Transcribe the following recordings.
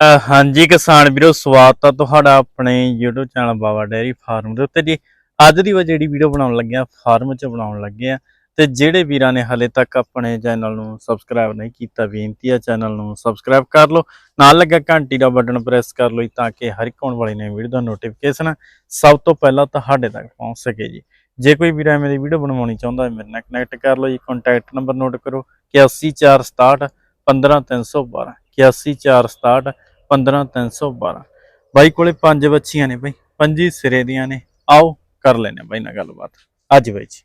ਹਾਂਜੀ ਕਿਸਾਨ ਵੀਰੋ, ਸਵਾਗਤ ਆ ਤੁਹਾਡਾ ਆਪਣੇ YouTube channel Baba dairy farm ਦੇ ਉੱਤੇ। ਜੀ, ਅੱਜ ਦੀ ਵਾ ਜਿਹੜੀ ਵੀਡੀਓ ਬਣਾਉਣ ਲੱਗੇ ਆ, ਫਾਰਮ 'ਚ ਬਣਾਉਣ ਲੱਗੇ ਆ। ਤੇ ਜਿਹੜੇ ਵੀਰਾਂ ਨੇ ਹਲੇ ਤੱਕ ਆਪਣੇ ਚੈਨਲ ਨੂੰ ਸਬਸਕ੍ਰਾਈਬ ਨਹੀਂ ਕੀਤਾ, ਬੇਨਤੀ ਆ ਚੈਨਲ ਨੂੰ ਸਬਸਕ੍ਰਾਈਬ ਕਰ ਲਓ। ਨਾਲ ਲੱਗਾ ਘੰਟੀ ਦਾ ਬਟਨ ਪ੍ਰੈਸ ਕਰ ਲਓ ਤਾਂ ਕਿ ਹਰ ਇੱਕ ਆਉਣ ਵਾਲੀ ਨਵੀਂ ਵੀਡੀਓ ਦਾ ਨੋਟੀਫਿਕੇਸ਼ਨ ਸਭ ਤੋਂ ਪਹਿਲਾਂ ਤੁਹਾਡੇ ਤੱਕ ਪਹੁੰਚ ਸਕੇ ਜੀ। ਜੇ ਕੋਈ ਵੀਰ ਮੇਰੀ ਵੀਡੀਓ ਬਣਵਾਉਣੀ ਚਾਹੁੰਦਾ ਹੈ, ਮੇਰੇ ਨਾਲ ਕਨੈਕਟ ਕਰ ਲਓ ਜੀ। ਕੰਟੈਕਟ ਨੰਬਰ ਨੋਟ ਕਰੋ 8146 15312 81467 15312 ਬਾਈ ਕੋਲੇ ਪੰਜ ਬੱਚੀਆਂ ਨੇ ਬਾਈ ਪੰਜੀ ਸਿਰੇ ਦੀਆਂ ਨੇ। ਆਓ ਕਰ ਲੈਨੇ ਬਾਈ ਨਾਲ ਗੱਲਬਾਤ। ਅੱਜ ਬਾਈ ਜੀ।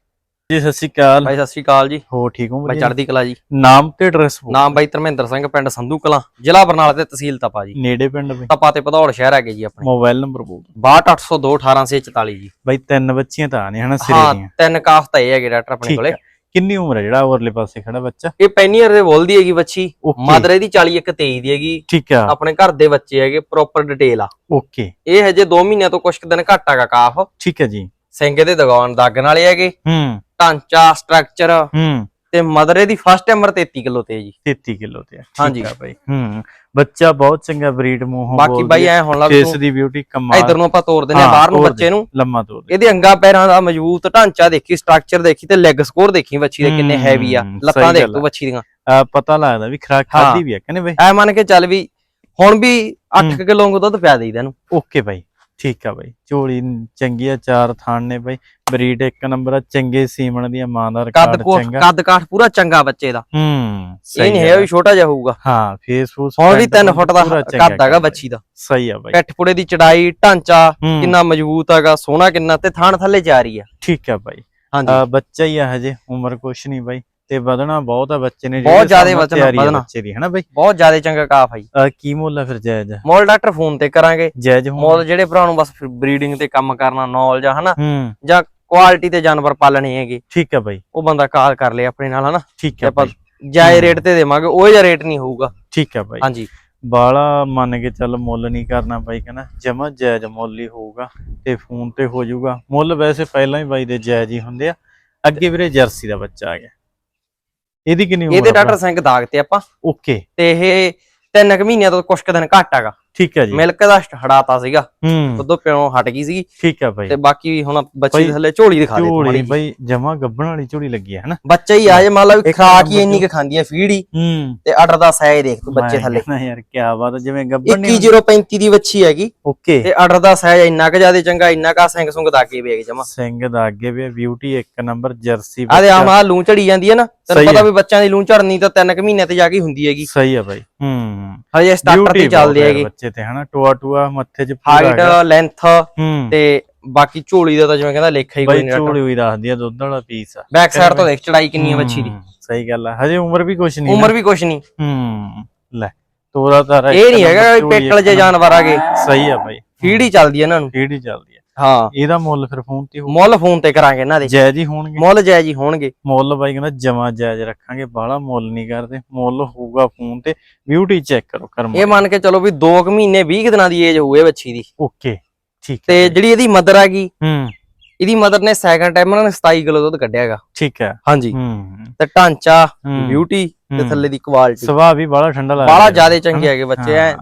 ਜੀ ਸਤਿ ਸ਼੍ਰੀ ਅਕਾਲ। ਬਾਈ ਸਤਿ ਸ਼੍ਰੀ ਅਕਾਲ ਜੀ। ਹੋ ਠੀਕ ਹੋ ਬਾਈ? ਚੜ੍ਹਦੀ ਕਲਾ ਜੀ। ਨਾਮ ਤੇ ਐਡਰੈਸ ਨਾਮ ਬਾਈ ਧਰਮਿੰਦਰ ਸਿੰਘ ਪਿੰਡ ਸੰਧੂ ਕਲਾਂ ਜ਼ਿਲ੍ਹਾ ਬਰਨਾਲਾ ਤੇ ਤਹਿਸੀਲ ਤਪਾ ਜੀ। ਨੇੜੇ ਪਿੰਡ ਬਾਈ? ਤਪਾ ਤੇ ਭਦੌੜ ਸ਼ਹਿਰ ਹੈਗੇ ਜੀ ਆਪਣੇ। ਮੋਬਾਈਲ ਨੰਬਰ ਬੋਲ 62802 1844 ਜੀ। ਬਾਈ ਤਿੰਨ ਬੱਚੀਆਂ ਤਾਂ ਨੇ ਹਨਾ ਸਿਰੇ ਹਾਂ ਦੀਆਂ। ਤਿੰਨ ਕਾਫ ਤਾਂ ਇਹ ਹੈਗੇ ਡਾਕਟਰ ਆਪਣੇ ਕੋਲੇ। ਹੈ ਕਿੰਨੀ ਉਮਰ ਹੈ ਜਿਹੜਾ ਉਰਲੇ ਪਾਸੇ ਖੜਾ ਬੱਚਾ? ਇਹ ਪੈਨੀਅਰ ਦੇ ਬੋਲਦੀ ਹੈਗੀ ਬੱਚੀ। ਓਕੇ ਮਦਰ ਇਹਦੀ 40 ਇੱਕ 23 ਦੀ ਹੈਗੀ। ਠੀਕ ਆ। ਆਪਣੇ ਘਰ ਦੇ ਬੱਚੇ ਹੈਗੇ ਪ੍ਰੋਪਰ ਡਿਟੇਲ ਆ। ਓਕੇ ਇਹ ਹਜੇ 2 ਮਹੀਨਿਆਂ ਤੋਂ ਕੁਝ ਕੁ ਦਿਨ ਘੱਟ ਹੈਗਾ ਕਾਫ ਠੀਕ ਹੈ ਜੀ। ਸਿੰਘ ਦੇ ਦਗਾਉਣ ਦਾਗਣ ਵਾਲੇ ਹੈਗੇ। ਹੂੰ। ਢਾਂਚਾ ਸਟਰਕਚਰ ਹੂੰ। ਤੇ ਮਦਰ ਇਹਦੀ ਫਸਟ ਟਾਈਮਰ 33 ਕਿਲੋ ਤੇ ਜੀ। 33 ਕਿਲੋ ਤੇ ਆ ਹਾਂਜੀ। ਆ ਬਾਈ। ਹੂੰ ਬੱਚਾ ਬਹੁਤ ਚੰਗਾ ਬਰੀਡ ਮੂੰਹੋਂ ਬਾਕੀ ਬਾਈ ਐ ਹੁਣ ਲੱਗ ਫੇਸ ਦੀ ਬਿਊਟੀ ਕਮਾਲ। ਇਧਰ ਨੂੰ ਆਪਾਂ ਤੋੜ ਦਿੰਨੇ ਆ ਬਾਹਰ ਨੂੰ ਤੋੜ ਬੱਚੇ ਨੂੰ। ਲੰਮਾ ਦੇ। ਇਹਦੇ ਅੰਗਾ ਪੈਰਾਂ ਦਾ ਮਜ਼ਬੂਤ ਢਾਂਚਾ ਦੇਖੀ ਸਟਰਕਚਰ ਦੇਖੀ ਤੇ ਲੈਗ ਸਕੋਰ ਦੇਖੀ ਬੱਚੀ ਦੇ ਕਿੰਨੇ ਹੈਵੀ ਆ। ਲੱਤਾਂ ਦੇਖ ਤੂੰ ਆ। ਬੱਚੀ ਦੀਆਂ। ਆ, ਪਤਾ ਲੱਗਦਾ ਵੀ ਖਰਾਕ। ਖਾਦੀ ਵੀ ਹੈ ਕਹਿੰਦੇ ਬਾਈ? ਐ ਮੰਨ ਕੇ ਚੱਲ ਵੀ ਹੁਣ ਵੀ 8 ਹਮ। ਕਿਲੋ ਦੁੱਧ ਪਿਆ ਦੇਈਦਾ ਇਹਨੂੰ। ਓਕੇ ਬਾਈ। ਠੀਕ ਆ ਬਾਈ ਝੋਲੀ ਚੰਗੀ ਆ ਚਾਰ ਥਾਣ ਨੇ ਬਾਈ ਬਰੀਡ ਇੱਕ ਨੰਬਰ ਆ ਚੰਗੇ ਸੀਮਣ ਦੀਆਂ ਮਾਂ ਦਾ ਕੱਦ ਕੱਦ ਕਾਠ ਪੂਰਾ ਚੰਗਾ ਬੱਚੇ ਦਾ। ਹੂੰ ਇਹ ਸਹੀ ਨਹੀਂ ਹੈ। ਵੀ ਛੋਟਾ ਜਿਹਾ ਹੋਊਗਾ। ਹਾਂ ਫੇਸ ਫੂਸ ਵੀ ਪੈਂਟ 3 ਫੁੱਟ ਦਾ ਕੱਦ ਹੈਗਾ ਬੱਚੀ ਦਾ। ਸਹੀ ਆ ਬਾਈ। ਪਿੱਠ ਪੁੜੇ ਦੀ ਚੜਾਈ ਢਾਂਚਾ ਕਿੰਨਾ ਮਜ਼ਬੂਤ ਹੈਗਾ ਸੋਹਣਾ ਕਿੰਨਾ ਤੇ ਥਾਣ ਥੱਲੇ ਜਾ ਰਹੀ ਆ। ਠੀਕ ਆ ਬਾਈ। ਬੱਚਾ ਹੀ ਆ ਹਜੇ ਉਮਰ ਕੁਛ ਨਹੀਂ ਬਾਈ। ਤੇ ਵਧਣਾ ਬਹੁਤ ਆ ਬੱਚੇ ਨੇ ਬਹੁਤ ਜ਼ਿਆਦੇ ਵਧਣਾ, ਵਧਣਾ। ਬੱਚੇ ਦੀ ਹਨਾ ਬਾਈ? ਬਹੁਤ ਜ਼ਿਆਦਾ ਚੰਗਾ ਕਾਫ ਆ ਜੀ। ਆ, ਕੀ ਮੁੱਲ ਆ ਫਿਰ ਜਾਇਜ਼? ਮੋਲ ਡਾਕਟਰ ਫੋਨ ਤੇ ਕਰਾਂਗੇ। ਜਾਇਜ਼ ਮੋਲ ਜਿਹੜੇ ਭਰਾ ਨੂੰ ਬਸ ਬਰੀਡਿੰਗ ਤੇ ਕੰਮ ਕਰਨਾ ਨੌਲੇਜ ਆ ਹਨਾ? ਹੂੰ। ਜਾਂ ਕੁਆਲਿਟੀ ਤੇ ਜਾਨਵਰ ਪਾਲਣੇ ਹੈਗੇ। ਠੀਕ ਆ ਬਾਈ। ਉਹ ਬੰਦਾ ਕਾਲ ਕਰ ਲੇ ਆਪਣੇ ਨਾਲ ਹਨਾ? ਠੀਕ ਆ ਆਪਾਂ ਹਮ। ਰੇਟ ਤੇ ਦੇਵਾਂਗੇ ਉਹ ਜਿਹਾ ਰੇਟ ਨਹੀਂ ਹੋਊਗਾ। ਠੀਕ ਆ ਬਾਈ। ਹਾਂਜੀ। ਬਾਲਾ ਮੰਨ ਕੇ ਚੱਲ ਮੁੱਲ ਨਹੀਂ ਕਰਨਾ ਬਾਈ ਕਹਿੰਦਾ ਜਮਾ ਜਾਇਜ਼ ਮੁੱਲ ਹੀ ਹੋਊਗਾ ਤੇ ਫੋਨ ਤੇ ਹੋ ਜਾਊਗਾ। ਮੁੱਲ ਵੈਸੇ ਪਹਿਲਾਂ ਹੀ ਬਾਈ ਦੇ ਜਾਇਜ਼ ਹੀ ਹੁੰਦੇ ਆ। ਅੱਗੇ ਵੀਰੇ ਜਰਸੀ ਦਾ ਬੱਚਾ ਆ ਗਿਆ। ਇਹਦੀ ਕਿੰਨੀ ਉਮਰ ਇਹਦੇ ਡਾਕਟਰ ਸਿੰਘ ਦਾਗ ਤੇ ਆਪਾਂ। ਓਕੇ। ਤੇ ਇਹ ਤਿੰਨ ਕੁ ਮਹੀਨਿਆਂ ਤੋਂ ਕੁਛ ਕੁ ਦਿਨ ਘੱਟ ਹੈਗਾ। ਠੀਕ ਆ ਜੀ। ਮਿਲਕ ਦਾ ਹੜਾਤਾ ਸੀਗਾ। ਹੂੰ। ਉਦੋਂ ਪਿਓ ਹਟ ਗਈ ਸੀਗੀ। ਠੀਕ ਆ ਬਾਈ ਤੇ ਬਾਕੀ ਹੁਣ ਬੱਚੀ ਦੇ ਥੱਲੇ ਝੋਲੀ ਦਿਖਾ ਦੇ ਝੋਲੀ। ਬਾਈ ਜਮਾ ਗੱਬਣ ਵਾਲੀ ਝੋਲੀ ਲੱਗੀ ਹੈ ਹਨਾ? ਬੱਚਾ ਹੀ ਆ ਜੇ ਮੰਨ ਲਾ ਵੀ ਖਾ ਕੀ ਇੰਨੀ ਕੁ ਖਾਂਦੀ ਆ ਫੀਡ ਹੀ। ਹੂੰ। ਤੇ ਆਰਡਰ ਦਾ ਸਾਇਜ਼ ਦੇਖ ਤੂੰ ਬੱਚੇ ਥੱਲੇ। ਨਾ ਯਾਰ ਕੀ ਬਾਤ ਜਿਵੇਂ ਗੱਬਣ ਨਹੀਂ 21035 ਦੀ ਬੱਚੀ ਹੈਗੀ। ਓਕੇ। ਤੇ ਆਰਡਰ ਦਾ ਸਾਇਜ਼ ਇੰਨਾ ਕੁ ਜ਼ਿਆਦਾ ਚੰਗਾ ਇੰਨਾ ਕਾ ਸਿੰਘ ਸੁੰਗ ਦਾ ਕੇ ਵੇਖ ਜਮਾ। ਸਿੰਘ ਦਾ ਅੱਗੇ ਵੀ ਬਿਊਟੀ ਇੱਕ ਨੰਬਰ ਜਰਸੀ ਆ ਲੂੰ ਝੜੀ ਜਾਂਦੀ ਹੈ ਨਾ। ਤੈਨੂੰ ਸਹੀ ਪਤਾ ਆ। ਵੀ ਬੱਚਿਆਂ ਦੀ ਲੂੰ ਝੜਨੀ ਤਾਂ ਤਿੰਨ ਕੁ ਮਹੀਨੇ ਤੇ ਜਾ ਕੇ ਹੁੰਦੀ ਹੈਗੀ। ਸਹੀ ਆ ਬਾਈ। ਹੂੰ। ਹਜੇ ਸਟਾਰਟਰ ਤੇ ਚੱਲਦੇ ਆ ਹੈਗੇ। ਬੱਚੇ ਤੇ ਹਨਾ? ਟੋਆ ਟੋਆ ਮੱਥੇ 'ਚ ਪੂਰਾ ਹਾਈਟ। ਲੈਂਥ ਹੂੰ। ਤੇ ਬਾਕੀ ਝੋਲੀ ਦਾ ਤਾਂ ਜਿਵੇਂ ਕਹਿੰਦਾ ਲੇਖਾ ਹੀ ਕੋਈ ਬਾਈ ਨਹੀਂ ਝੋਲੀ ਹੋਈ ਦੱਸਦੀ ਆ ਦੁੱਧ ਵਾਲਾ ਪੀਸ ਆ। ਬੈਕ ਸਾਈਡ ਤੋਂ ਦੇਖ ਚੜਾਈ ਕਿੰਨੀ ਹੈ ਬੱਚੀ ਦੀ। ਹੂੰ, ਸਹੀ ਗੱਲ ਆ। ਹਜੇ ਉਮਰ ਵੀ ਕੁਛ ਨਹੀਂ ਉਮਰ ਵੀ ਕੁਛ ਨਹੀਂ। ਹੂੰ ਲੈ ਤੋਰਾ ਤਾਰਾ ਇਹ ਨਹੀਂ ਹੈਗਾ ਪੇਟਲ ਜੇ ਜਾਨਵਰ ਆਗੇ। ਸਹੀ ਆ ਬਾਈ। ਫੀਡ ਹੀ ਚੱਲਦੀ ਹੈ ਇਹਨਾਂ ਨੂੰ। ਫੀਡ ਹੀ ਚੱਲਦੀ ਆ। ਹਾਂ। ਇਹਦਾ ਮੁੱਲ ਫਿਰ ਫੋਨ ਤੇ ਹੋ ਮੁੱਲ ਫੋਨ ਤੇ ਕਰਾਂਗੇ ਇਹਨਾਂ ਦੇ। ਜਾਇਜ਼ ਹੀ ਹੋਣਗੇ। ਮੁੱਲ ਜਾਇਜ਼ ਹੀ ਹੋਣਗੇ। ਮੁੱਲ ਬਾਈ ਕਹਿੰਦਾ ਜਮਾ ਜਾਇਜ਼ ਰੱਖਾਂਗੇ ਬਾਹਲਾ ਮੁੱਲ ਨਹੀਂ ਕਰਦੇ। ਮੁੱਲ ਹੋਊਗਾ ਫੋਨ ਤੇ। ਬਿਊਟੀ ਚੈੱਕ ਕਰੋ ਕਰਮ। ਇਹ ਮੰਨ ਕੇ ਚਲੋ ਵੀ 2 ਕੁ ਮਹੀਨੇ 20 ਕੁ ਦਿਨਾਂ ਦੀ ਏਜ ਹੋਊ ਇਹ ਬੱਚੀ ਦੀ। ਓਕੇ ਠੀਕ ਤੇ ਜਿਹੜੀ ਇਹਦੀ ਮਦਰ ਹੈਗੀ ਹੂੰ। ਇਹਦੀ ਮਦਰ ਨੇ ਸੈਕੰਡ ਟਾਈਮ ਉਹਨਾਂ ਨੇ 27 ਕਿਲੋ ਦੁੱਧ ਕੱਢਿਆ ਹੈਗਾ। ਠੀਕ ਹੈ। ਹਾਂਜੀ। ਹੂੰ। ਤੇ ਢਾਂਚਾ ਬਿਊਟੀ ਤੇ। ਥੱਲੇ ਦੀ ਕੁਆਲਿਟੀ ਸੁਭਾਅ ਵੀ ਬਾਹਲਾ ਠੰਡਾ ਲੱਗਦਾ ਬਾਲਾ ਹੈ। ਜ਼ਿਆਦਾ ਚੰਗੇ ਹੈਗੇ ਬੱਚੇ ਐ।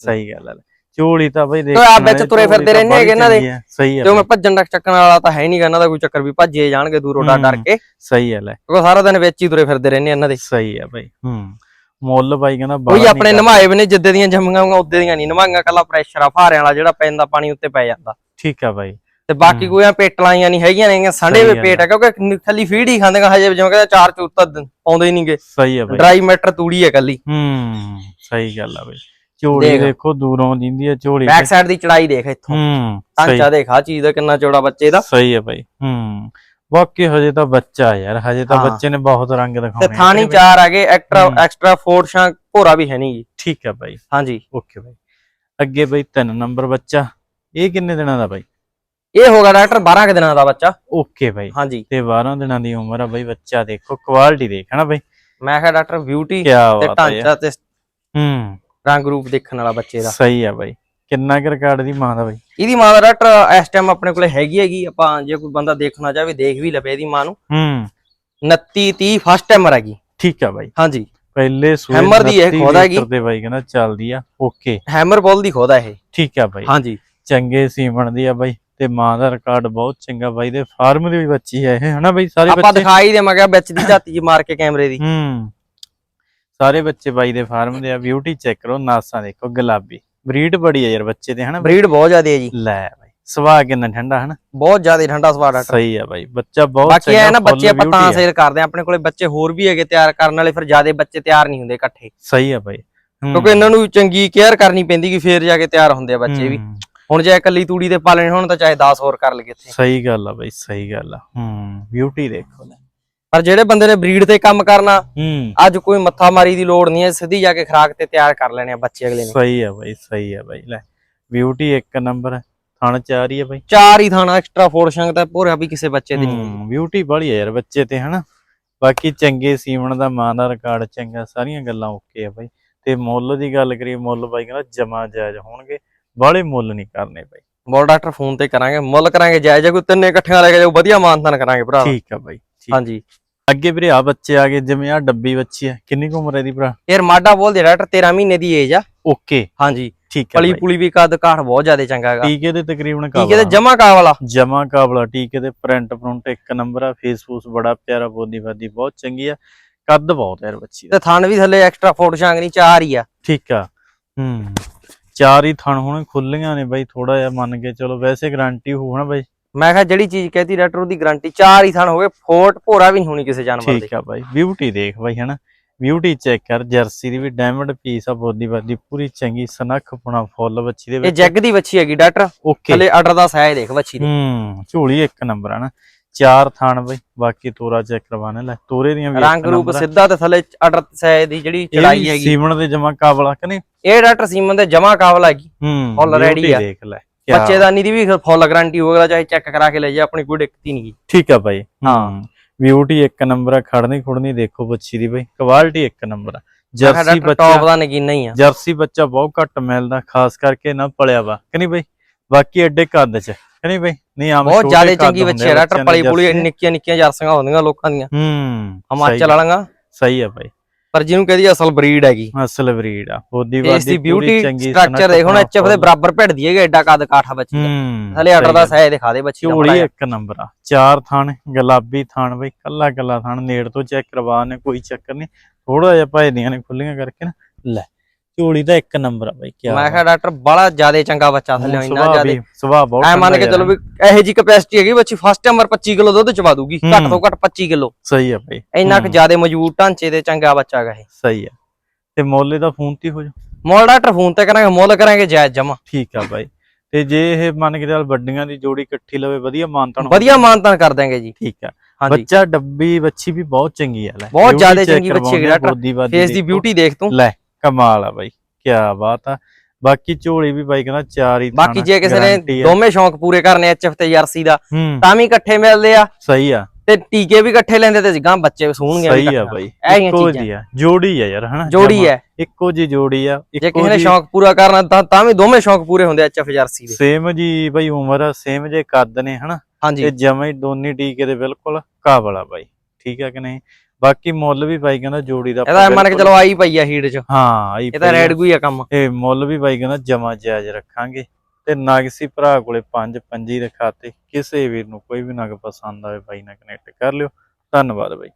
ਸਹੀ ਗੱਲ ਹੈ। ਝੋਲੀ ਤਾਂ ਬਈ ਦੇਖ ਆਪ ਵਿੱਚ ਤੁਰੇ ਫਿਰਦੇ ਰਹਿੰਦੇ ਹੈਗੇ ਇਹਨਾਂ ਦੇ। ਸਹੀ ਹੈ ਤੇ ਉਹ ਮੈਂ ਭੱਜਣ ਦਾ ਚੱਕਣ ਵਾਲਾ ਤਾਂ ਹੈ ਨਹੀਂਗਾ ਇਹਨਾਂ ਦਾ ਕੋਈ ਚੱਕਰ ਵੀ ਭੱਜੇ ਜਾਣਗੇ ਦੂਰੋਂ ਡਰ ਡਰ ਹੂੰ। ਕੇ। ਸਹੀ ਹੈ ਲੈ। ਕਿਉਂਕਿ ਸਾਰਾ ਦਿਨ ਵਿੱਚ ਹੀ ਤੁਰੇ ਫਿਰਦੇ ਰਹਿੰਦੇ ਇਹਨਾਂ ਦੇ। ਸਹੀ ਹੈ ਬਾਈ ਹੂੰ। ਮੁੱਲ ਬਾਈ ਕਹਿੰਦਾ ਕੋਈ ਆਪਣੇ ਨਹੀਂ ਨਮਾਏ ਵੀ ਨੇ ਜਿੱਦੇ ਦੀਆਂ ਜੰਮੀਆਂ ਹੋਈਆਂ ਉਦੇ ਦੀਆਂ ਨਹੀਂ। ਨਮਾਈਆਂ ਕੱਲਾ ਪ੍ਰੈਸ਼ਰ ਆ ਫਾਰਿਆਂ ਵਾਲਾ ਜਿਹੜਾ ਪੈਂਦਾ ਪਾਣੀ ਉੱਤੇ ਪੈ ਜਾਂਦਾ। ਠੀਕ ਹੈ ਬਾਈ। ਤੇ ਬਾਕੀ ਕੋਈ ਆ ਪੇਟਲਾਂ ਜਾਂ ਨਹੀਂ ਹੈਗੀਆਂ ਨੇ ਸੰਡੇ ਵੇ ਪੇਟ ਆ ਕਿਉਂਕਿ ਖਾਲੀ ਫੀਡ ਹੀ ਖਾਂਦੇ ਹਜੇ ਜਿਵੇਂ ਕਹਿੰਦਾ ਚਾਰ ਚੂਰ ਤਾਂ ਦ- ਪਾਉਂਦੇ ਹੀ ਨਹੀਂਗੇ ਸਹੀ ਹੈ ਬਾਈ। ਡਰਾਈ ਮੈਟਰ ਤੂੜੀ ਹੈ ਕੱਲੀ ਹੂੰ ਸਹੀ ਗੱਲ ਆ ਬਾਈ। ਝੋਲੀ ਦੇਖ। ਦੇਖੋ ਦੂਰੋਂ ਦਿੰਦੀ ਹੈ ਝੋਲੀ ਬੈਕ ਸਾਈਡ ਦੀ ਚੜਾਈ ਦੇਖ ਇੱਥੋਂ। ਹੂੰ ਟਾਂਚਾ ਦੇਖ ਆ ਚੀਜ਼ ਦਾ ਕਿੰਨਾ ਚੌੜਾ ਬੱਚੇ ਦਾ। ਸਹੀ ਹੈ ਬਾਈ ਹੂੰ। ਬਾਕੀ ਹਜੇ ਤਾਂ ਬੱਚਾ ਯਾਰ ਹਜੇ ਤਾਂ। ਬੱਚੇ ਨੇ ਬਹੁਤ ਰੰਗ ਤੇ ਦਿਖਾਉਣੇ ਆ। ਥਾਣੀ ਚਾਰ ਆ ਗਏ ਐਕਸਟਰਾ। ਐਕਸਟਰਾ ਫੋਰਸ਼ਾਂ ਭੋਰਾ ਵੀ ਹੈ ਨਹੀਂ ਜੀ। ਠੀਕ ਹੈ ਬਾਈ। ਹਾਂਜੀ। ਓਕੇ ਬਾਈ। ਅੱਗੇ ਬਾਈ ਤਿੰਨ ਨੰਬਰ ਬੱਚਾ। ਇਹ ਕਿੰਨੇ ਦਿਨਾਂ ਦਾ ਬਾਈ? ਇਹ ਹੋਗਾ ਡਾਕਟਰ 12 ਕੁ ਦਿਨਾਂ ਦਾ ਬੱਚਾ। ਓਕੇ ਬਾਈ। ਹਾਂਜੀ। ਤੇ 12 ਦਿਨਾਂ ਦੀ ਉਮਰ ਆ ਬਾਈ ਬੱਚਾ ਦੇਖੋ ਕੁਆਲਿਟੀ ਦੇਖ ਹਨਾ ਬਾਈ? ਮੈਂ ਕਿਹਾ ਡਾਕਟਰ ਬਿਊਟੀ ਤੇ। ਢਾਂਚਾ ਤੇ ਹੂੰ। ਰੰਗ ਰੂਪ ਦੇਖਣ ਵਾਲਾ ਬੱਚੇ ਦਾ। ਸਹੀ ਆ ਬਾਈ। ਕਿੰਨਾ ਕੁ ਰਿਕਾਰਡ ਦੀ ਮਾਂ ਦਾ ਬਾਈ? ਇਹਦੀ ਮਾਂ ਦਾ ਡਾਕਟਰ ਇਸ ਟਾਈਮ ਆਪਣੇ ਕੋਲੇ ਹੈਗੀ ਹੈਗੀ ਆਪਾਂ ਜੇ ਕੋਈ ਬੰਦਾ ਦੇਖਣਾ ਚਾਹਵੇ ਦੇਖ ਵੀ ਲਵੇ ਇਹਦੀ ਮਾਂ ਨੂੰ। ਹੂੰ। 29 30 ਫਸਟ ਟਾਈਮਰ ਹੈਗੀ। ਠੀਕ ਆ ਬਾਈ। ਹਾਂਜੀ। ਪਹਿਲੇ ਸੂਏ ਹੈਮਰ ਦੀ ਇਹ 29 ਖੁਦ ਹੈਗੀ। ਦੇ ਬਾਈ ਕਹਿੰਦਾ ਚੱਲਦੀ ਆ ਓਕੇ। ਹੈਮਰ ਬੋਲ ਦੀ ਖੋਦਾ ਇਹ। ਠੀਕ ਆ ਬਾਈ। ਹਾਂਜੀ। ਚੰਗੇ ਸੀਮਣ ਦੀ ਆ ਬਾਈ ਤੇ ਮਾਂ ਦਾ ਰਿਕਾਰਡ ਬਹੁਤ ਚੰਗਾ ਬਾਈ ਦੇ ਫਾਰਮ ਦੀ ਵੀ ਬੱਚੀ ਹੈ ਇਹ ਹਨਾ ਬਾਈ? ਸਾਰੇ ਆਪਾਂ ਬੱਚੇ? ਦਿਖਾਈ ਦੇ ਮੈਂ ਕਿਹਾ ਵਿੱਚ ਦੀ ਝਾਤੀ ਜੀ ਮਾਰ ਕੇ ਕੈਮਰੇ ਦੀ। ਹੂੰ। ਸਾਰੇ ਬੱਚੇ ਬਾਈ ਦੇ ਫਾਰਮ ਦੇ ਆ ਬਿਊਟੀ ਚੈੱਕ ਕਰੋ ਨਾਸਾਂ ਦੇਖੋ ਗੁਲਾਬੀ। ਬਰੀਡ ਬੜੀ ਆ ਯਾਰ ਬੱਚੇ ਦੇ ਹਨਾ? ਬਰੀਡ ਬਹੁਤ ਜ਼ਿਆਦਾ ਹੈ ਜੀ। ਲੈ ਬਾਈ ਸੁਭਾਅ ਕਿੰਨਾ ਠੰਡਾ ਹਨਾ? ਬਹੁਤ ਜ਼ਿਆਦਾ ਠੰਡਾ ਸਵਾਦ ਡਾਕਟਰ। ਸਹੀ ਆ ਬਾਈ ਬੱਚਾ ਬਹੁਤ ਬਾਕੀ ਇਹ ਨਾ ਬੱਚੇ ਆਪਾਂ ਤਾਂ। ਸੇਲ ਕਰਦੇ ਆ ਆਪਣੇ ਕੋਲੇ ਬੱਚੇ ਹੋਰ ਵੀ ਹੈਗੇ ਤਿਆਰ ਕਰਨ ਵਾਲੇ ਫਿਰ ਜ਼ਿਆਦਾ ਬੱਚੇ ਤਿਆਰ ਨਹੀਂ ਹੁੰਦੇ ਇਕੱਠੇ। ਸਹੀ ਆ ਬਾਈ। ਕਿਉਂਕਿ ਇਹਨਾਂ ਨੂੰ ਚੰਗੀ ਕੇਅਰ ਕਰਨੀ ਪੈਂਦੀ ਕਿ ਫੇਰ ਜਾ ਕੇ ਤਿਆਰ ਹੁੰਦੇ ਆ ਬੱਚੇ ਵੀ। ਹੁਣ ਜੇ ਇਕੱਲੀ ਤੂੜੀ ਤੇ ਪਾਲਣੇ ਹੋਣ ਤਾਂ ਚਾਹੇ 10 ਹੋਰ ਕਰ ਲਈਏ ਇੱਥੇ। ਸਹੀ ਗੱਲ ਆ ਬਾਈ ਸਹੀ ਗੱਲ ਆ। ਹੂੰ ਬਿਊਟੀ ਦੇਖੋ ਲੈ ਪਰ ਜਿਹੜੇ ਬੰਦੇ ਨੇ ਬਰੀਡ ਤੇ ਕੰਮ ਕਰਨਾ ਹੂੰ। ਅੱਜ ਕੋਈ ਮੱਥਾ ਮਾਰੀ ਦੀ ਲੋੜ ਨਹੀਂ ਹੈ ਸਿੱਧੀ ਜਾ ਕੇ ਖਰਾਕ ਤੇ ਤਿਆਰ ਕਰ ਲੈਣੇ ਆ ਬੱਚੇ ਅਗਲੇ ਨੇ। ਸਹੀ ਆ ਬਾਈ ਸਹੀ ਆ ਬਾਈ ਲੈ ਬਿਊਟੀ ਇੱਕ ਨੰਬਰ ਥਣ ਚਾਰ ਹੀ ਆ ਬਾਈ। ਚਾਰ ਹੀ ਥਾਣਾ ਐਕਸਟਰਾ ਫੋਰ ਸ਼ੰਗ ਤਾਂ ਭੋਰਾ ਵੀ ਕਿਸੇ ਬੱਚੇ ਦੇ ਨਹੀਂ। ਹੈ। ਹੂੰ ਬਿਊਟੀ ਬੜੀ ਆ ਯਾਰ ਬੱਚੇ ਤੇ ਹਨਾ? ਬਾਕੀ ਚੰਗੇ ਸੀਵਣ ਦਾ ਮਾਂ ਦਾ ਰਿਕਾਰਡ ਚੰਗਾ ਸਾਰੀਆਂ ਗੱਲਾਂ ਓਕੇ ਆ ਬਾਈ। ਤੇ ਮੁੱਲ ਦੀ ਗੱਲ ਕਰੀਏ ਮੁੱਲ ਬਾਈ ਕਹਿੰਦਾ ਜਮਾ ਜਾਇਜ਼ ਹੋਣਗੇ ਬਾਹਲੇ ਮੁੱਲ ਨਹੀਂ ਕਰਨੇ ਬਾਈ। ਬੋਲ ਡਾਕਟਰ ਫੋਨ ਤੇ ਕਰਾਂਗੇ ਮੁੱਲ ਕਰਾਂਗੇ ਜਾਇਜ਼ ਕੋਈ ਤਿੰਨੇ ਇਕੱਠੀਆਂ ਲੈ ਕੇ ਜਾਓ ਵਧੀਆ ਮਾਨਤਾਨ ਕਰਾਂਗੇ ਭਰਾ। ਠੀਕ ਆ ਬਾਈ। ਹਾਂਜੀ। ਅੱਗੇ ਵੀਰੇ ਆ ਬੱਚੇ ਆ ਗਏ ਜਿਵੇਂ ਆ ਡੱਬੀ ਬੱਚੀ ਆ ਕਿੰਨੀ ਕੁ ਉਮਰ ਹੈ ਦੀ ਭਰਾ? ਯਾਰ ਮਾਡਾ ਬੋਲਦੇ ਡਾਕਟਰ 13 ਮਹੀਨੇ ਦੀ ਏਜ ਆ। ਓਕੇ। ਹਾਂਜੀ। ਠੀਕ ਆ ਪਲੀ ਪੁਲੀ ਵੀ ਕੱਦ ਕਾਠ ਬਹੁਤ ਜ਼ਿਆਦਾ ਚੰਗਾ ਹੈਗਾ। ਟੀਕੇ ਦੇ ਤਕਰੀਬਨ ਠੀਕ ਹੈ ਤੇ ਕਾਬਲਾ ਜਮਾ ਕਾ ਵਾਲਾ। ਜਮਾ ਕਾਬਲਾ ਟੀਕੇ ਦੇ ਪ੍ਰਿੰਟ ਪ੍ਰਿੰਟ ਇੱਕ ਨੰਬਰ ਆ ਫੇਸ ਫੂਸ ਬੜਾ ਪਿਆਰਾ ਬੋਦੀ ਬਾਦੀ ਬਹੁਤ ਚੰਗੀ ਆ। ਕੱਦ ਬਹੁਤ ਯਾਰ ਬੱਚੀ ਦਾ। ਤੇ ਥਣ ਵੀ ਥੱਲੇ ਐਕਸਟਰਾ ਫੋਟ ਸ਼ਾਂਗ ਨਹੀਂ ਚਾਰ ਹੀ ਆ। ਠੀਕ ਆ। ਹੂੰ। ਚਾਰ ਹੀ ਥਣ ਹੁਣ ਖੁੱਲੀਆਂ ਨੇ ਬਾਈ ਥੋੜਾ ਜਿਹਾ ਮੰਨ ਕੇ ਚਲੋ ਵੈਸੇ ਗਾਰੰਟੀ ਹੋਊ ਨਾ ਬਾਈ? ਮੈਂ ਕਿਹਾ ਜਿਹੜੀ ਚੀਜ਼ ਕਹਤੀ ਡਾਕਟਰ ਉਹਦੀ ਗਾਰੰਟੀ ਚਾਰ ਹੀ ਥਣ ਹੋਵੇ ਫੋਟ ਭੋਰਾ ਵੀ ਨਹੀਂ ਹੋਣੀ ਕਿਸੇ ਜਾਨਵਰ ਦੇ। ਠੀਕ ਆ ਬਾਈ ਬਿਊਟੀ ਦੇਖ ਬਾਈ ਹਨਾ? ਬਿਊਟੀ ਚੈੱਕ ਕਰ ਜਰਸੀ ਦੀ ਵੀ ਡਾਇਮੰਡ ਪੀਸ ਆ ਬੋਦੀ ਬਾਦੀ ਪੂਰੀ ਚੰਗੀ ਸਨੱਖ ਪੁਣਾ ਫੁੱਲ ਬੱਚੀ ਦੇ ਇਹ ਵਿੱਚ। ਜੈਗ ਦੀ ਵੱਛੀ ਹੈਗੀ ਡਾਕਟਰ। ਓਕੇ ਥੱਲੇ ਆਰਡਰ ਦਾ ਸਾਇਜ਼ ਦੇਖ ਵੱਛੀ ਦੇ। ਹੂੰ ਝੋਲੀ ਇੱਕ ਨੰਬਰ ਆ ਨਾ। ਚਾਰ ਥਣ ਬਾਈ ਬਾਕੀ ਤੋਰਾ ਚੈੱਕ ਕਰਵਾਣੇ ਲੈ ਤੋਰੇ ਦੀਆਂ ਵੀ ਰੰਗ ਰੂਪ। ਸਿੱਧਾ ਤੇ ਥੱਲੇ ਆਰਡਰ ਸਾਇਜ਼ ਦੀ ਜਿਹੜੀ ਇਹ ਚੜਾਈ ਹੈਗੀ। ਸੀਮਣ ਦੇ ਜਮਾ ਕਾਬਲਾ ਕਿ ਨਹੀਂ? ਇਹ ਡਾਕਟਰ ਸੀਮਨ ਦੇ ਜਮਾ ਕਾਬਲ ਹੈਗੀ। ਹੂੰ beauty ਆ। ਦੇਖ ਲੈ। ਬੱਚੇਦਾਨੀ ਦੀ ਵੀ ਫੁੱਲ ਗਾਰੰਟੀ ਹੋਵੇਗਾ ਚਾਹੇ ਚੈੱਕ ਕਰਾ ਕੇ ਲੈ ਜਾ ਆਪਣੀ ਕੋਈ ਦਿੱਕਤ ਹੀ ਨਹੀਂ। ਠੀਕ ਆ ਬਾਈ ਹਾਂ। ਬਿਊਟੀ ਇੱਕ ਨੰਬਰ ਆ ਖੜਨੀ ਖੁੜਨੀ ਦੇਖੋ ਬੱਚੀ ਦੀ ਬਾਈ। ਕੁਆਲਿਟੀ ਇੱਕ ਨੰਬਰ ਆ। ਜਰਸੀ ਡਾਕਟਰ ਟੌਪ ਬੱਚਾ ਦਾ ਨਗੀਨਾ ਹੀ ਆ। ਜਰਸੀ ਬੱਚਾ ਬਹੁਤ ਘੱਟ ਮਿਲਦਾ ਖਾਸ ਕਰਕੇ ਨਾ ਪਲਿਆ ਵਾ। ਕਿ ਨਹੀਂ ਬਾਈ? ਬਾਕੀ ਐਡੇ ਕੱਦ ਚ। ਕਿ ਨਹੀਂ ਬਾਈ? ਨਹੀਂ ਆਮ ਬਹੁਤ ਜ਼ਿਆਦਾ ਚੰਗੀ ਬੱਚੀ ਆ। ਬੱਚਿਆਂ ਪਲੀ। ਨਿੱਕੀਆਂ ਨਿੱਕੀਆਂ ਜਰਸੀਆਂ ਹੁੰਦੀਆਂ ਲੋਕਾਂ ਦੀਆਂ। ਹੂੰ ਹਿਮਾਚਲ ਵਾਲੀਆਂ। ਸਹੀ ਆ ਬਾਈ ਪਰ ਜਿਹਨੂੰ ਕਹਦੀ ਅਸਲ ਬਰੀਡ ਹੈਗੀ। ਅਸਲ ਬਰੀਡ ਆ ਉਹਦੀ ਵਾਦੀ ਬਿਊਟੀ ਚੰਗੀ ਸਟਰਕਚਰ ਦੇਖੋ ਨਾ ਇੱਚ ਦੇ ਬਰਾਬਰ ਭਿੜਦੀ ਹੈਗੀ ਐਡਾ ਕੱਦ ਕਾਠਾ ਬੱਚੀ ਦਾ। ਹੂੰ ਥੱਲੇ ਆਰਡਰ ਦਾ ਸਹੀ ਦਿਖਾ ਦੇ ਬੱਚੀ ਦਾ ਝੋਲੀ। ਇੱਕ ਨੰਬਰ ਆ ਚਾਰ ਥਣ ਗੁਲਾਬੀ ਥਣ ਬਈ ਕੱਲਾ ਕੱਲਾ ਥਣ ਨੇੜ ਤੋਂ ਚੈੱਕ ਕਰਵਾ ਨੇ ਕੋਈ ਚੱਕਰ ਨਹੀਂ। ਥੋੜਾ ਜਿਹਾ ਭਜਦੀਆਂ ਨੇ ਖੁੱਲੀਆਂ ਕਰਕੇ ਨਾ ਲੈ। ਝੋਲੀ ਦਾ ਇੱਕ ਨੰਬਰ ਆ ਬਈ ਕੀ ਮੈਂ ਕਿਹਾ ਡਾਕਟਰ ਬੜਾ ਜ਼ਿਆਦਾ ਚੰਗਾ ਬੱਚਾ ਥੱਲੇ ਇੰਨਾ ਜ਼ਿਆਦਾ। ਸੁਭਾਅ ਬਹੁਤ ਐ ਮੰਨ ਕੇ। ਚਲੋ ਵੀ ਇਹੋ ਜੀ ਕਪੈਸਿਟੀ ਹੈਗੀ ਬੱਚੀ ਫਸਟ ਟਾਈਮਰ 25 ਕਿਲੋ ਦੁੱਧ ਚਵਾ ਦੂਗੀ ਘੱਟ ਹੂੰ। ਤੋਂ ਘੱਟ 25 ਕਿਲੋ। ਸਹੀ ਆ ਬਈ। ਇੰਨਾ ਕੁ ਹੂੰ, ਜ਼ਿਆਦਾ ਮਜ਼ਬੂਤ ਢਾਂਚੇ ਦੇ ਚੰਗਾ ਬੱਚਾ ਹੈਗਾ ਇਹ। ਸਹੀ ਆ। ਤੇ ਮੋਲੇ ਦਾ ਫੋਨ ਤੇ ਹੋ ਜਾ ਮੁੱਲ ਡਾਕਟਰ ਫੋਨ ਤੇ ਕਰਾਂਗੇ ਮੁੱਲ ਕਰਾਂਗੇ ਜਾਇਜ਼ ਜਮਾ ਠੀਕ ਆ ਬਾਈ। ਤੇ ਜੇ ਇਹ ਮੰਨ ਕੇ ਚੱਲ ਵੱਡੀਆਂ ਦੀ ਜੋੜੀ ਇਕੱਠੀ ਲਵੇ ਵਧੀਆ ਮਾਨਤਨ ਵਧੀਆ ਮਾਨਤਾਨ ਕਰ ਦਾਂਗੇ ਜੀ। ਠੀਕ ਆ। ਬੱਚਾ ਡੱਬੀ ਬੱਚੀ ਵੀ ਬਹੁਤ ਚੰਗੀ ਆ ਲੈ। ਬਹੁਤ ਜ਼ਿਆਦਾ ਚੰਗੀ ਬੱਚੀ ਆ, ਡਾਕਟਰ। ਫੇਸ ਦੀ। ਬਿਊਟੀ ਦੇਖ ਤੂੰ। ਲੈ। ਕਮਾਲ ਆ ਬਾਈ ਕੀ ਬਾਤ ਆ। ਬਾਕੀ ਝੋਲੀ ਵੀ ਬਾਈ ਕਹਿੰਦਾ ਚਾਰ ਹੀ ਬਾਕੀ ਜੇ ਕਿਸੇ ਨੇ ਆ। ਦੋਵੇਂ ਸ਼ੌਂਕ ਪੂਰੇ ਕਰਨੇ ਐਚਐਫ ਤੇ ਜਰਸੀ ਦਾ ਤਾਂ ਵੀ ਇਕੱਠੇ ਮਿਲਦੇ ਆ। ਸਹੀ ਆ। ਤੇ ਟੀਕੇ ਵੀ ਇਕੱਠੇ ਲੈਂਦੇ ਤੇ ਗਾਂ ਬੱਚੇ ਸੂਣਗੇ ਸਹੀ ਆ। ਬਾਈ ਇੱਕੋ। ਜੀ ਆ। ਜੋੜੀ ਆ ਯਾਰ ਹਨਾ? ਜੋੜੀ। ਹੈ। ਇੱਕੋ ਜੀ ਜੋੜੀ ਆ ਜੇ ਕਿਸੇ ਨੇ ਸ਼ੌਂਕ ਪੂਰਾ ਕਰਨਾ ਤਾਂ ਤਾਂ ਵੀ ਦੋਵੇਂ ਸ਼ੌਂਕ ਪੂਰੇ ਹੁੰਦੇ ਐਚਐਫ ਜਰਸੀ ਦੇ। ਸੇਮ ਜੀ ਬਾਈ ਉਮਰ ਆ ਸੇਮ ਜੇ ਕੱਦ ਨੇ ਹਨਾ? ਤੇ ਜਮਾਂ ਦੋਨੀ ਟੀਕੇ ਦੇ ਬਿਲਕੁਲ ਕਾਬਲ ਆ ਬਾਈ। ਠੀਕ ਆ ਕਿ ਨਹੀਂ? ਬਾਕੀ ਮੁੱਲ ਵੀ ਬਾਈ ਕਹਿੰਦਾ ਜੋੜੀ ਦਾ ਇਹਦਾ ਮੰਨ ਕੇ ਚਲੋ ਆਈ ਪਈ ਆ ਹੀਟ 'ਚ। ਹਾਂ ਆਈ ਇਹ ਤਾਂ। ਰੈਡ ਗੂਈ ਆ ਕੰਮ। ਇਹ ਮੁੱਲ ਵੀ ਬਾਈ ਕਹਿੰਦਾ ਜਮਾ ਜਾਇਜ਼ ਰੱਖਾਂਗੇ। ਤੇ ਨਗਸੀ ਭਰਾ ਕੋਲੇ ਪੰਜ ਪੰਜੀ ਰਖਾਤੇ। ਕਿਸੇ ਵੀਰ ਨੂੰ ਕੋਈ ਵੀ ਨਗ ਪਸੰਦ ਆਵੇ ਬਾਈ ਨਾਲ ਕਨੈਕਟ ਕਰ ਲਿਓ। ਧੰਨਵਾਦ ਬਾਈ।